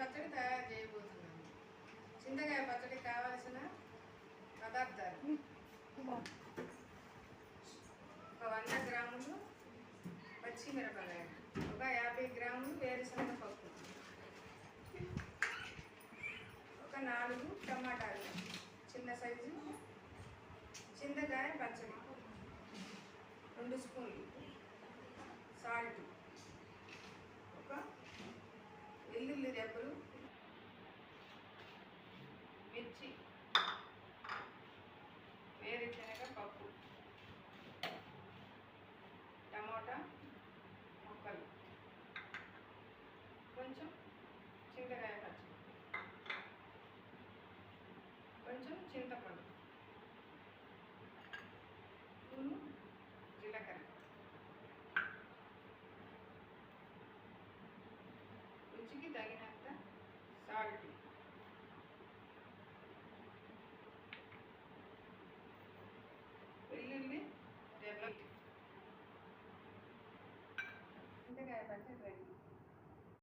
పచ్చడి తయారు చేయబోతున్నాను. చింతకాయ పచ్చడి కావలసిన పదార్థాలు. ఒక వంద గ్రాములు పచ్చిమిరపకాయ ఒక యాభై గ్రాములు వేరుశనగ పప్పు ఒక నాలుగు టమాటాలు. చిన్న సైజు చింతకాయ పచ్చడి. రెండు స్పూన్లు. మిర్చి వేరుశనగ పప్పు. టమోటా ముక్కలు. కొంచెం చింతకాయ పచ్చడి. కొంచెం చింతపండు. రెబ్బలు చింతకాయ పచ్చడి రెడీ